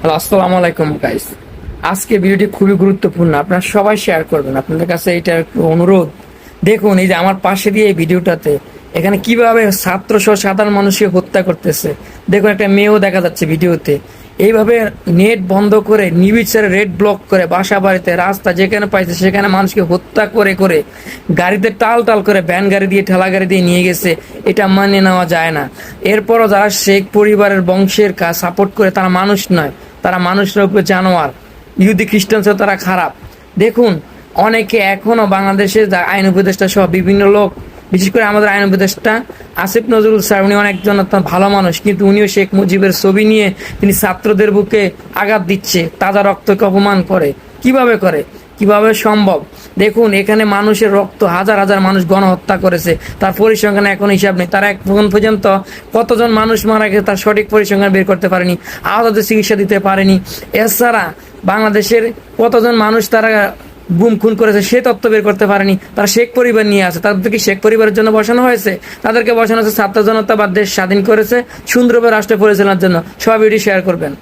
Hello, আসসালামু আলাইকুম guys আজকে ভিডিওটি খুবই গুরুত্বপূর্ণ। আপনারা সবাই শেয়ার করবেন। আপনাদের কাছে এটা একটু অনুরোধ। দেখুন, এই যে আমার পাশে দিয়ে এই ভিডিওটাতে এখানে কীভাবে ছাত্র সহ সাধারণ মানুষকে হত্যা করতেছে। দেখুন, একটা মেয়েও দেখা যাচ্ছে ভিডিওতে এইভাবে নেট বন্ধ করে, নিবিচারে রেড ব্লক করে, বাসা বাড়িতে, রাস্তা যেখানে পাইছে সেখানে মানুষকে হত্যা করে করে গাড়িতে টাল টাল করে ভ্যান গাড়ি দিয়ে, ঠেলা গাড়ি দিয়ে নিয়ে গেছে। এটা মানে নেওয়া যায় না। এরপরও যারা শেখ পরিবারের বংশের কাজ সাপোর্ট করে, তারা মানুষ নয়। তারা মানুষের উপরে জানোয়ার। ইহুদি খ্রিস্টানসহ তারা খারাপ। দেখুন, অনেকে এখনও বাংলাদেশে আইন উপদেষ্টা সহ বিভিন্ন লোক, বিশেষ করে আমাদের আইন উপদেষ্টা আসিফ নজরুল স্যার, উনি অনেকজন অত্যন্ত ভালো মানুষ, কিন্তু উনিও শেখ মুজিবের ছবি নিয়ে তিনি ছাত্রদের বুকে আঘাত দিচ্ছে, তাজা রক্তকে অপমান করে। কীভাবে করে? কীভাবে সম্ভব? দেখুন, এখানে মানুষের রক্ত, হাজার হাজার মানুষ গণহত্যা করেছে। তার পরিসংখ্যান এখন হিসাব নেই। তারা এখন পর্যন্ত কতজন মানুষ মারা গেছে তার সঠিক পরিসংখ্যান বের করতে পারেনি আহতদের চিকিৎসা দিতে পারেনি। এছাড়া বাংলাদেশের কতজন মানুষ তারা গুম খুন করেছে সে তত্ত্ব বের করতে পারেনি। তারা শেখ পরিবার নিয়ে আছে। তাদেরকে শেখ পরিবারের জন্য বসানো হয়েছে? তাদেরকে বসানো হয়েছে ছাত্র জনতা বা দেশ স্বাধীন করেছে, সুন্দরভাবে রাষ্ট্র পরিচালনার জন্য। সবাই ভিডিও শেয়ার করবেন।